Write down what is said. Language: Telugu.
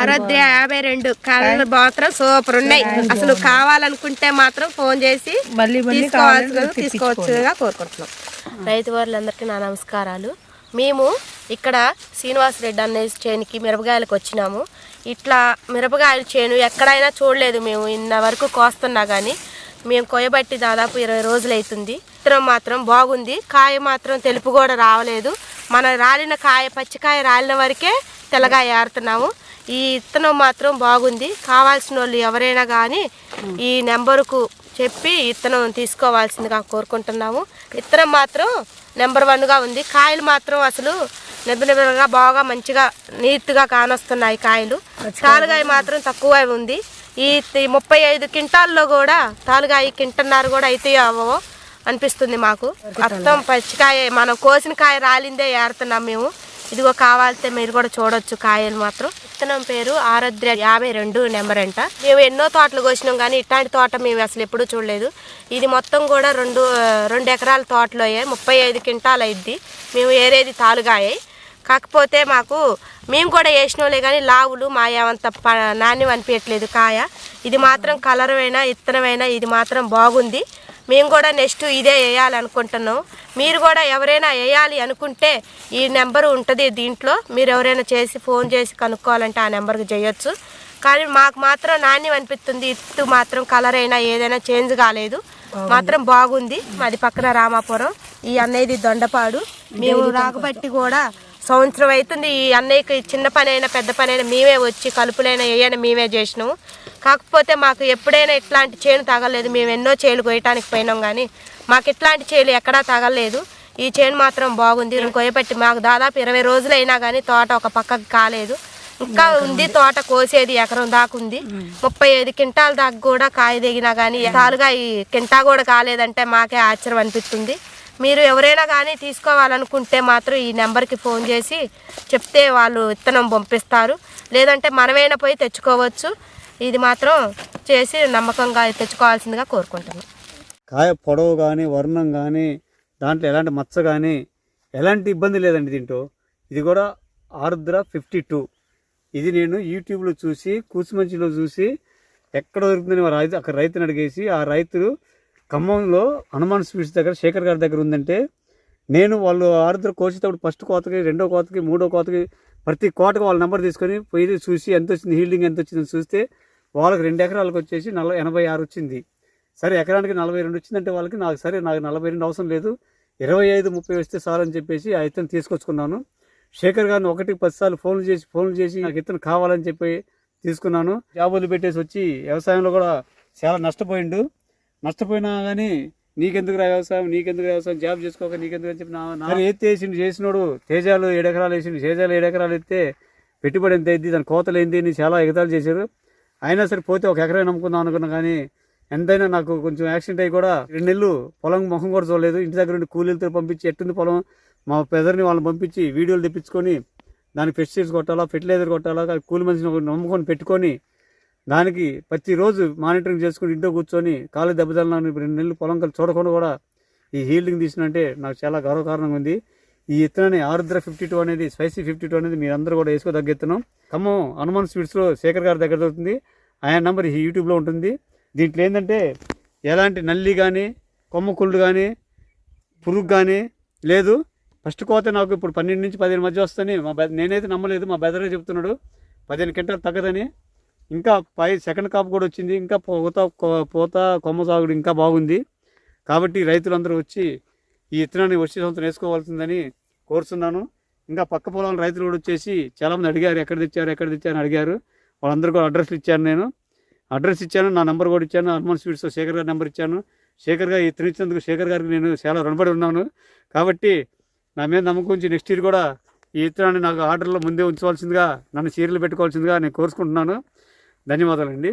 ఆరాధ్య యాభై రెండు కలర్ మాత్రం సూపర్ ఉన్నాయి. అసలు కావాలనుకుంటే మాత్రం ఫోన్ చేసి మళ్ళీ మళ్ళీ తీసుకోవాల్సిందిగా తీసుకోవచ్చుగా కోరుకుంటున్నాం. రైతు వారులందరికీ నా నమస్కారాలు. మేము ఇక్కడ శ్రీనివాస్ రెడ్డి అనే చేనుకి మిరపకాయలకు వచ్చినాము. ఇట్లా మిరపకాయల చేను ఎక్కడైనా చూడలేదు మేము. ఇన్న వరకు కోస్తున్నా కానీ మేము కొయ్యబట్టి దాదాపు ఇరవై రోజులు అవుతుంది మాత్రం బాగుంది. కాయ మాత్రం తెలుపు కూడా రావలేదు. మన రాలిన కాయ పచ్చికాయ రాలిన వరకే తెల్లగా ఏరుతున్నాము ఈ విత్తనం మాత్రం బాగుంది. కావాల్సిన వాళ్ళు ఎవరైనా కానీ ఈ నెంబరుకు చెప్పి విత్తనం తీసుకోవాల్సిందిగా కోరుకుంటున్నాము. విత్తనం మాత్రం నెంబర్ వన్గా ఉంది. కాయలు మాత్రం అసలు నిబ్బనిబ్బగా బాగా మంచిగా నీట్గా కానొస్తున్నాయి కాయలు. తాలుగాయ మాత్రం తక్కువ ఉంది. ఈ ముప్పై ఐదు క్వింటాల్లో కూడా తాలుగాయ కింటన్నర కూడా అయితే అవ్వవు. అనిపిస్తుంది మాకు. మొత్తం పచ్చికాయ మనం కోసిన కాయ రాలిందే ఏరుతున్నాం మేము. ఇదిగో కావాలితే మీరు కూడా చూడొచ్చు కాయలు మాత్రం. విత్తనం పేరు ఆరాధ్య యాభై రెండు నెంబర్ అంట. మేము ఎన్నో తోటలు కోసినాం కానీ ఇట్లాంటి తోట మేము అసలు ఎప్పుడూ చూడలేదు. ఇది మొత్తం కూడా రెండు రెండు ఎకరాల తోటలో అయ్యాయి. ముప్పై ఐదు క్వింటాలు అయింది. మేము ఏరేది తాలుగాయ. కాకపోతే మాకు మేము కూడా వేసినోలే కానీ లావులు మా ఏమంత ప నాణ్యం అనిపించట్లేదు కాయ. ఇది మాత్రం కలర్ అయినా ఇత్తనమైనా ఇది మాత్రం బాగుంది. మేము కూడా నెక్స్ట్ ఇదే వేయాలనుకుంటున్నాం. మీరు కూడా ఎవరైనా వేయాలి అనుకుంటే ఈ నెంబర్ ఉంటుంది దీంట్లో. మీరు ఎవరైనా చేసి ఫోన్ చేసి కనుక్కోవాలంటే ఆ నెంబర్కి చేయొచ్చు. కానీ మాకు మాత్రం నాణ్యం అనిపిస్తుంది. ఇత్తు మాత్రం కలర్ అయినా ఏదైనా చేంజ్ కాలేదు. మాత్రం బాగుంది. మాది పక్కన రామాపురం. ఈ అన్నయ్యది దొండపాడు. మేము రాకబట్టి కూడా సంవత్సరం అవుతుంది ఈ అన్నయ్యకి చిన్న పని అయినా పెద్ద పని అయినా మేమే వచ్చి కలుపులైనా ఏమైనా మేమే చేసినాము. కాకపోతే మాకు ఎప్పుడైనా ఇట్లాంటి చేను తగలేదు మేము ఎన్నో చేలు కొయ్యటానికి పోయినాం కానీ మాకు ఇట్లాంటి చేలు ఎక్కడా తగలేదు. ఈ చేను మాత్రం బాగుంది కొయ్యబట్టి మాకు దాదాపు ఇరవై రోజులు అయినా కానీ తోట ఒక పక్కకి కాలేదు. ఇంకా ఉంది తోట కోసేది ఎకరం దాకా ఉంది. ముప్పై ఐదు క్వింటాల దాకా కూడా కాయ దిగినా కానీ తాలుగా ఈ కింటా కూడా కాలేదంటే మాకే ఆశ్చర్యం అనిపిస్తుంది. మీరు ఎవరైనా కానీ తీసుకోవాలనుకుంటే మాత్రం ఈ నెంబర్కి ఫోన్ చేసి చెప్తే వాళ్ళు విత్తనం పంపిస్తారు. లేదంటే మనమైనా పోయి తెచ్చుకోవచ్చు. ఇది మాత్రం చేసి నమ్మకంగా తెచ్చుకోవాల్సిందిగా కోరుకుంటున్నాం. కాయ పొడవు కానీ వర్ణం కానీ దాంట్లో ఎలాంటి మచ్చ కానీ ఎలాంటి ఇబ్బంది లేదండి దీంట్లో. ఇది కూడా ఆరుద్ర ఫిఫ్టీ టూ. ఇది నేను యూట్యూబ్లో చూసి కూచిమంచిలో చూసి ఎక్కడ దొరుకుతుందని రైతు అక్కడ రైతుని అడిగేసి ఆ రైతులు ఖమ్మంలో హనుమాన్ స్వీట్స్ దగ్గర శేఖర్ గారి దగ్గర ఉందంటే నేను వాళ్ళు ఆరుద్ర కోసేటప్పుడు ఫస్ట్ కోతకి రెండో కోతకి మూడో కోతకి ప్రతి కోటకి వాళ్ళ నెంబర్ తీసుకొని పోయి చూసి ఎంత వచ్చింది హీల్డింగ్ ఎంత వచ్చిందని చూస్తే వాళ్ళకి రెండు ఎకరాలకు వచ్చేసి నలభై ఎనభై ఆరు వచ్చింది. సరే ఎకరానికి నలభై రెండు వచ్చిందంటే వాళ్ళకి నాకు సరే నాకు నలభై రెండు అవసరం లేదు. ఇరవై ఐదు ముప్పై వస్తే సార్ అని చెప్పేసి ఆ ఇతను తీసుకొచ్చుకున్నాను. శేఖర్ గారిని ఒకటి పది సార్లు ఫోన్లు చేసి ఫోన్లు చేసి నాకు ఇతను కావాలని చెప్పి తీసుకున్నాను. జాబులు పెట్టేసి వచ్చి వ్యవసాయంలో కూడా చాలా నష్టపోయిండు. నష్టపోయినా కానీ నీకెందుకు రా వ్యవసాయం నీకెందుకు వ్యవసాయం జాబ్ చేసుకోక నీకెందుకు అని చెప్పి నా ఏది వేసిండు చేసినోడు తేజాలు ఏడు ఎకరాలు వేసిండు. తేజాలు ఏడు ఎకరాలు ఎత్తే పెట్టుబడి ఎంత అయింది? దాని కోతలు ఏంది? అని చాలా ఎగతాలు చేశారు. అయినా సరే పోతే ఒక ఎకరా నమ్ముకుందాం అనుకున్నా కానీ ఎంతైనా నాకు కొంచెం యాక్సిడెంట్ అయ్యి కూడా రెండు నెలలు పొలం ముఖం కూడా చూడలేదు. ఇంటి దగ్గర నుండి కూలీలతో పంపించి ఎట్టుంది పొలం? మా పెదర్ని వాళ్ళని పంపించి వీడియోలు తెప్పించుకొని దానికి పెస్టిసైడ్స్ కొట్టాలా ఫెర్టిలైజర్ కొట్టాలా కూలి మనిషిని నమ్ముకొని పెట్టుకొని దానికి ప్రతిరోజు మానిటరింగ్ చేసుకుని ఇంట్లో కూర్చొని కాలు దెబ్బతలను రెండు నెలలు పొలం కలిసి చూడకుండా కూడా ఈ హీల్డింగ్ తీసినంటే నాకు చాలా గౌరవకారణంగా ఉంది. ఈ ఇత్తనాన్ని ఆరుద్ర ఫిఫ్టీ టూ అనేది స్పైసీ ఫిఫ్టీ టూ అనేది మీరందరూ కూడా వేసుకోదగ్గ ఇత్తనం ఖమ్మం హనుమాన్ స్వీట్స్లో శేఖర్ గారి దగ్గర దొరుకుతుంది. ఆయన నంబర్ ఈ యూట్యూబ్లో ఉంటుంది. దీంట్లో ఏంటంటే ఎలాంటి నల్లి కానీ కొమ్మ కుళ్ళు కానీ పురుగు కానీ లేదు. ఫస్ట్ కోత నాకు ఇప్పుడు పన్నెండు నుంచి పదిహేను మధ్య వస్తుంది మా బె నేనైతే నమ్మలేదు మా బెదరే చెప్తున్నాడు. పదిహేను క్వింటాలు తగ్గదని. ఇంకా పై సెకండ్ కాపు కూడా వచ్చింది. ఇంకా పోత పోత కొమ్మ సాగుడు ఇంకా బాగుంది. కాబట్టి రైతులందరూ వచ్చి ఈ విత్తనాన్ని వచ్చే సంవత్సరం వేసుకోవాల్సిందని కోరుతున్నాను ఇంకా పక్క పొలం రైతులు కూడా వచ్చేసి చాలామంది అడిగారు ఎక్కడ తెచ్చారు ఎక్కడ తెచ్చారు అని అడిగారు. వాళ్ళందరూ కూడా అడ్రస్లు ఇచ్చాను నేను. అడ్రస్ ఇచ్చాను నా నెంబర్ కూడా ఇచ్చాను హనుమాన్ స్వీట్స్ శేఖర్ గారి నెంబర్ ఇచ్చాను. శేఖర్ గారు ఇతను ఇచ్చినందుకు శేఖర్ గారికి నేను చాలా రుణపడి ఉన్నాను. కాబట్టి నా మీద నమ్మకం ఉంచి నెక్స్ట్ ఇయర్ కూడా ఈ విత్తనాన్ని నాకు ఆర్డర్లో ముందే ఉంచవలసిందిగా నన్ను చీరలు పెట్టుకోవాల్సిందిగా నేను కోరుకుంటున్నాను. ధన్యవాదాలండి.